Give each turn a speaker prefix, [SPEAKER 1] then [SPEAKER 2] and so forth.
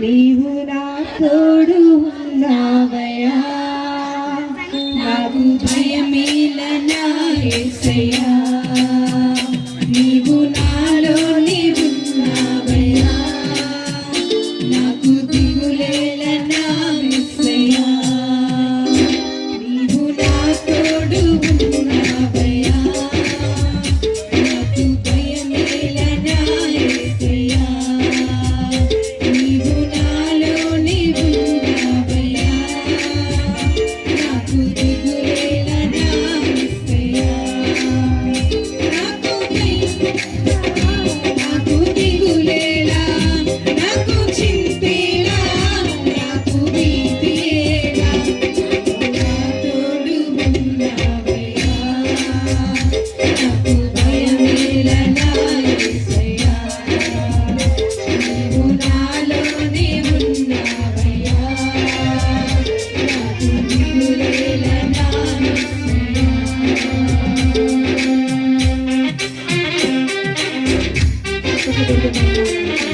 [SPEAKER 1] నీవు నా తోడు ఉన్నావయ్యా. నాకు భయమేలనా నా నీవు Thank you.